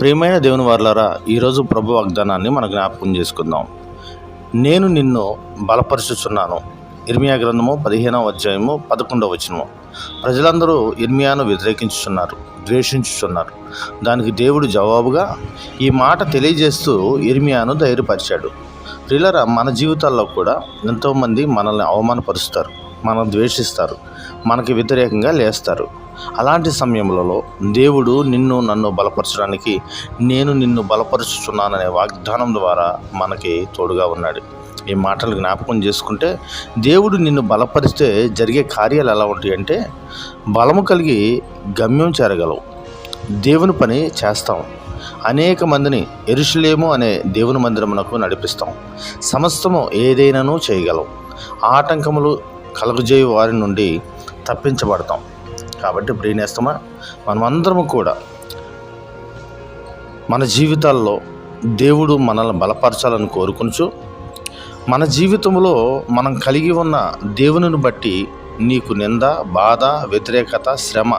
ప్రియమైన దేవుని వారులారా ఈరోజు ప్రభు వాగ్దానాన్ని మన జ్ఞాపకం చేసుకుందాం. నేను నిన్ను బలపరుచుచున్నాను. ఇర్మియా గ్రంథము పదిహేనవ అధ్యాయము పదకొండవ వచనము. ప్రజలందరూ ఇర్మియాను వ్యతిరేకించుచున్నారు ద్వేషించుచున్నారు. దానికి దేవుడు జవాబుగా ఈ మాట తెలియజేస్తూ ఇర్మియాను ధైర్యపరిచాడు. ప్రిలరా మన జీవితాల్లో కూడా ఎంతోమంది మనల్ని అవమానపరుస్తారు. మనం ద్వేషిస్తారు మనకి వ్యతిరేకంగా లేస్తారు. అలాంటి సమయంలో దేవుడు నిన్ను నన్ను బలపరచడానికి నేను నిన్ను బలపరుచుతున్నాననే వాగ్దానం ద్వారా మనకి తోడుగా ఉన్నాడు. ఈ మాటలు జ్ఞాపకం చేసుకుంటే దేవుడు నిన్ను బలపరిస్తే జరిగే కార్యాలు ఎలా ఉంటాయి అంటే బలము కలిగి గమ్యం చేరగలవు. దేవుని పని చేస్తాం. అనేక మందిని ఎరుషులేము అనే దేవుని మందిరమునకు నడిపిస్తాం. సమస్తము ఏదైనాను చేయగలం ఆటంకములు కలుగజేయు వారి నుండి తప్పించబడతాం. కాబట్టి ప్రియనేస్తమా మనమందరము కూడా మన జీవితాల్లో దేవుడు మనల్ని బలపరచాలని కోరుకునుచు మన జీవితంలో మనం కలిగి ఉన్న దేవునిని బట్టి నీకు నింద బాధ వ్యతిరేకత శ్రమ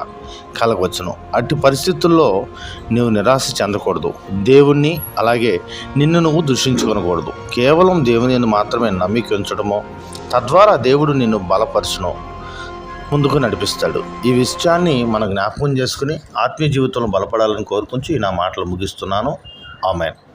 కలగవచ్చును. అట్టి పరిస్థితుల్లో నువ్వు నిరాశ చెందకూడదు. దేవుణ్ణి అలాగే నిన్ను నువ్వు దూషించుకొనకూడదు. కేవలం దేవుని మాత్రమే నమ్మిక ఉంచడమో తద్వారా దేవుడు నిన్ను బలపరచును. ముందుకు నడిపిస్తాడు. ఈ విషయాన్ని మనం జ్ఞాపకం చేసుకుని ఆత్మీయ జీవితంలో బలపడాలని కోరుకుంటూ నా మాటలు ముగిస్తున్నాను. ఆమెన్.